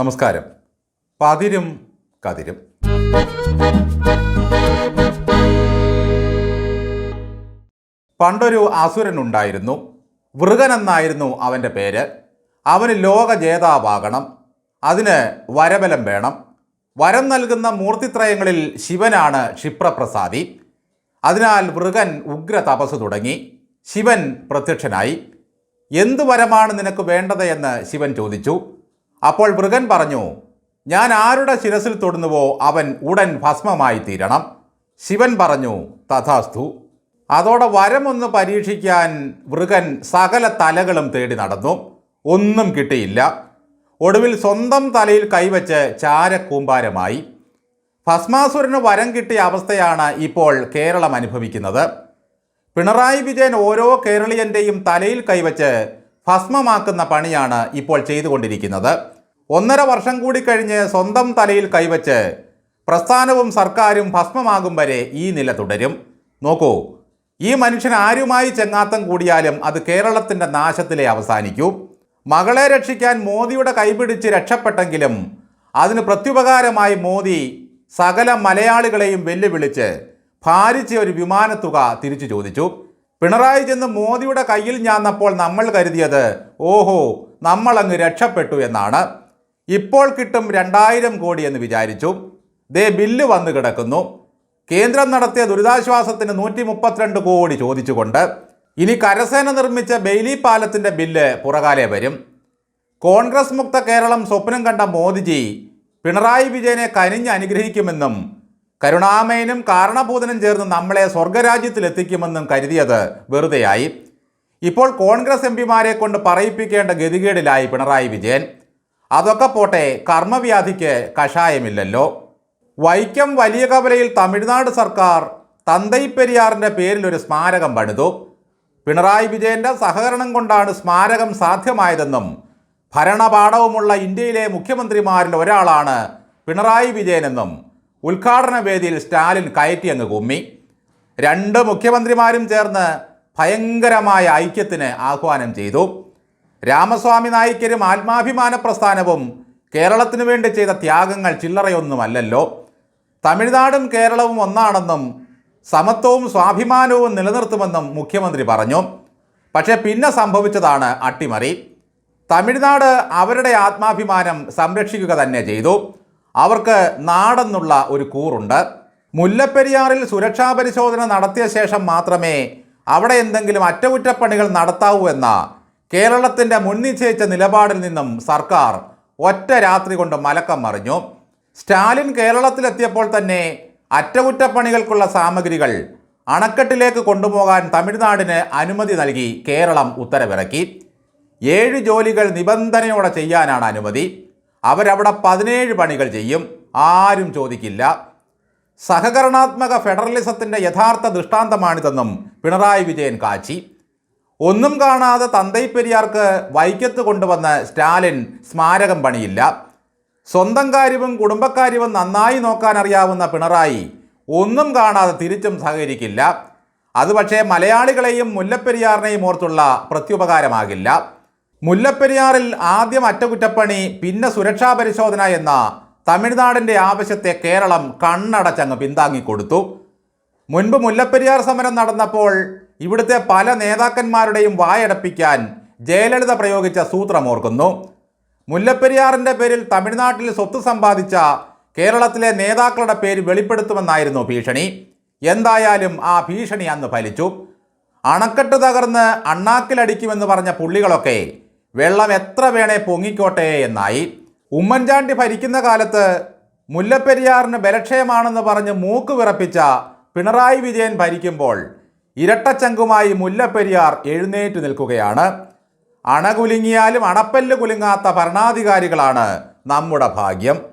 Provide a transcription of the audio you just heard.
നമസ്കാരം. പതിരും കതിരും. പണ്ടൊരു അസുരൻ ഉണ്ടായിരുന്നു. വൃഗൻ എന്നായിരുന്നു അവന്റെ പേര്. അവന് ലോക ജേതാവാകണം. അതിന് വരബലം വേണം. വരം നൽകുന്ന മൂർത്തിത്രയങ്ങളിൽ ശിവനാണ് ക്ഷിപ്രപ്രസാദി. അതിനാൽ വൃഗൻ ഉഗ്ര തപസ് തുടങ്ങി. ശിവൻ പ്രത്യക്ഷനായി. എന്തു വരമാണ് നിനക്ക് വേണ്ടത് എന്ന് ശിവൻ ചോദിച്ചു. അപ്പോൾ മൃഗൻ പറഞ്ഞു ഞാൻ ആരുടെ ശിരസിൽ തൊടുന്നുവോ അവൻ ഉടൻ ഭസ്മമായി തീരണം. ശിവൻ പറഞ്ഞു തഥാസ്തു അതോടെ വരമൊന്ന് പരീക്ഷിക്കാൻ മൃഗൻ സകല തലകളും തേടി നടന്നു. ഒന്നും കിട്ടിയില്ല. ഒടുവിൽ സ്വന്തം തലയിൽ കൈവച്ച് ചാരക്കൂമ്പാരമായി. ഭസ്മാസുരന് വരം കിട്ടിയ അവസ്ഥയാണ് ഇപ്പോൾ കേരളം അനുഭവിക്കുന്നത്. പിണറായി വിജയൻ ഓരോ കേരളീയന്റെയും തലയിൽ കൈവച്ച് ഭസ്മമാക്കുന്ന പണിയാണ് ഇപ്പോൾ ചെയ്തുകൊണ്ടിരിക്കുന്നത്. ഒന്നര വർഷം കൂടി കഴിഞ്ഞ് സ്വന്തം തലയിൽ കൈവച്ച് പ്രസ്ഥാനവും സർക്കാരും ഭസ്മമാകും വരെ ഈ നില തുടരും. നോക്കൂ ഈ മനുഷ്യൻ ആരുമായി ചെങ്ങാത്തം കൂടിയാലും അത് കേരളത്തിന്റെ നാശത്തിലേ അവസാനിക്കൂ. മകളെ രക്ഷിക്കാൻ മോദിയുടെ കൈപിടിച്ച് രക്ഷപ്പെട്ടെങ്കിലും അതിന് പ്രത്യുപകാരമായി മോദി സകല മലയാളികളെയും വെല്ലുവിളിച്ച് ഭാരിച്ച ഒരു വിമാനത്തുക തിരിച്ചു ചോദിച്ചു. പിണറായി ചെന്ന് മോദിയുടെ കയ്യിൽ ഞാന്നപ്പോൾ നമ്മൾ കരുതിയത് ഓഹോ നമ്മളങ്ങ് രക്ഷപ്പെട്ടു എന്നാണ്. ഇപ്പോൾ കിട്ടും രണ്ടായിരം കോടി എന്ന് വിചാരിച്ചു. ദേ ബില്ല് വന്നു കിടക്കുന്നു. കേന്ദ്രം നടത്തിയ ദുരിതാശ്വാസത്തിന് നൂറ്റി മുപ്പത്തിരണ്ട് കോടി ചോദിച്ചുകൊണ്ട് ഇനി കരസേന നിർമ്മിച്ച ബെയിലി പാലത്തിന്റെ ബില്ല് പുറകാലെ വരും. കോൺഗ്രസ് മുക്ത കേരളം സ്വപ്നം കണ്ട മോദിജി പിണറായി വിജയനെ കനിഞ്ഞ് അനുഗ്രഹിക്കുമെന്നും കരുണാമയനും കാരണഭൂതനും ചേർന്ന് നമ്മളെ സ്വർഗരാജ്യത്തിലെത്തിക്കുമെന്നും കരുതിയത് വെറുതെയായി. ഇപ്പോൾ കോൺഗ്രസ് എം പിമാരെ കൊണ്ട് പറയിപ്പിക്കേണ്ട ഗതികേടിലായി പിണറായി വിജയൻ. അതൊക്കെ പോട്ടെ കർമ്മവ്യാധിക്ക് കഷായമില്ലല്ലോ. വൈക്കം വലിയ കവലയിൽ തമിഴ്നാട് സർക്കാർ തന്തൈ പെരിയാറിന്റെ പേരിൽ ഒരു സ്മാരകം പണിതു. പിണറായി വിജയന്റെ സഹകരണം കൊണ്ടാണ് സ്മാരകം സാധ്യമായതെന്നും ഭരണപാഠവുമുള്ള ഇന്ത്യയിലെ മുഖ്യമന്ത്രിമാരിൽ ഒരാളാണ് പിണറായി വിജയനെന്നും ഉദ്ഘാടന വേദിയിൽ സ്റ്റാലിൻ കയറ്റി അങ്ങ് കുമ്മി. രണ്ട് മുഖ്യമന്ത്രിമാരും ചേർന്ന് ഭയങ്കരമായ ഐക്യത്തിന് ആഹ്വാനം ചെയ്തു. രാമസ്വാമി നായിക്കരും ആത്മാഭിമാന പ്രസ്ഥാനവും കേരളത്തിനു വേണ്ടി ചെയ്ത ത്യാഗങ്ങൾ ചില്ലറയൊന്നുമല്ലല്ലോ. തമിഴ്നാടും കേരളവും ഒന്നാണെന്നും സമത്വവും സ്വാഭിമാനവും നിലനിർത്തുമെന്നും മുഖ്യമന്ത്രി പറഞ്ഞു. പക്ഷേ പിന്നെ സംഭവിച്ചതാണ് അട്ടിമറി. തമിഴ്നാട് അവരുടെ ആത്മാഭിമാനം സംരക്ഷിക്കുക തന്നെ ചെയ്തു. അവർക്ക് നാടെന്നുള്ള ഒരു കൂറുണ്ട്. മുല്ലപ്പെരിയാറിൽ സുരക്ഷാ പരിശോധന നടത്തിയ ശേഷം മാത്രമേ അവിടെ എന്തെങ്കിലും അറ്റകുറ്റപ്പണികൾ നടത്താവൂ എന്ന കേരളത്തിന്റെ മുൻനിശ്ചയിച്ച നിലപാടിൽ നിന്നും സർക്കാർ ഒറ്റ രാത്രി കൊണ്ട് മലക്കം മറിഞ്ഞു. സ്റ്റാലിൻ കേരളത്തിലെത്തിയപ്പോൾ തന്നെ അറ്റകുറ്റപ്പണികൾക്കുള്ള സാമഗ്രികൾ അണക്കെട്ടിലേക്ക് കൊണ്ടുപോകാൻ തമിഴ്നാടിന് അനുമതി നൽകി കേരളം ഉത്തരവിറക്കി. ഏഴ് ജോലികൾ നിബന്ധനയോടെ ചെയ്യാനാണ് അനുമതി. അവരവിടെ പതിനേഴ് പണികൾ ചെയ്യും. ആരും ചോദിക്കില്ല. സഹകരണാത്മക ഫെഡറലിസത്തിന്റെ യഥാർത്ഥ ദൃഷ്ടാന്തമാണിതെന്നും പിണറായി വിജയൻ കാച്ചി. ഒന്നും കാണാതെ തന്തൈ പെരിയാർക്ക് വൈക്കത്ത് കൊണ്ടുവന്ന് സ്റ്റാലിൻ സ്മാരകം പണിയില്ല. സ്വന്തം കാര്യവും കുടുംബക്കാര്യവും നന്നായി നോക്കാൻ അറിയാവുന്ന പിണറായി ഒന്നും കാണാതെ തിരിച്ചും സഹകരിക്കില്ല. അത് പക്ഷേ മലയാളികളെയും മുല്ലപ്പെരിയാറിനെയും ഓർത്തുള്ള പ്രത്യുപകാരമാകില്ല. മുല്ലപ്പെരിയാറിൽ ആദ്യം അറ്റകുറ്റപ്പണി പിന്നെ സുരക്ഷാ പരിശോധന എന്ന തമിഴ്നാടിന്റെ ആവശ്യത്തെ കേരളം കണ്ണടച്ചങ്ങ് പിന്താങ്ങിക്കൊടുത്തു. മുൻപ് മുല്ലപ്പെരിയാർ സമരം നടന്നപ്പോൾ ഇവിടുത്തെ പല നേതാക്കന്മാരുടെയും വായടപ്പിക്കാൻ ജയലളിത പ്രയോഗിച്ച സൂത്രമോർക്കുന്നു മുല്ലപ്പെരിയാറിന്റെ പേരിൽ തമിഴ്നാട്ടിൽ സ്വത്ത് സമ്പാദിച്ച കേരളത്തിലെ നേതാക്കളുടെ പേര് വെളിപ്പെടുത്തുമെന്നായിരുന്നു ഭീഷണി. എന്തായാലും ആ ഭീഷണി അന്ന് ഫലിച്ചു. അണക്കെട്ട് തകർന്ന് അണ്ണാക്കിലടിക്കുമെന്ന് പറഞ്ഞ പുള്ളികളൊക്കെ വെള്ളം എത്ര വേണേ പൊങ്ങിക്കോട്ടെ എന്നായി. ഉമ്മൻചാണ്ടി ഭരിക്കുന്ന കാലത്ത് മുല്ലപ്പെരിയാറിന് ബലക്ഷയമാണെന്ന് പറഞ്ഞ് മൂക്ക് വിറപ്പിച്ച പിണറായി വിജയൻ ഭരിക്കുമ്പോൾ ഇരട്ടച്ചങ്കുമായി മുല്ലപ്പെരിയാർ എഴുന്നേറ്റ് നിൽക്കുകയാണ്. അണ കുലുങ്ങിയാലും അണപ്പല്ല് കുലുങ്ങാത്ത ഭരണാധികാരികളാണ് നമ്മുടെ ഭാഗ്യം.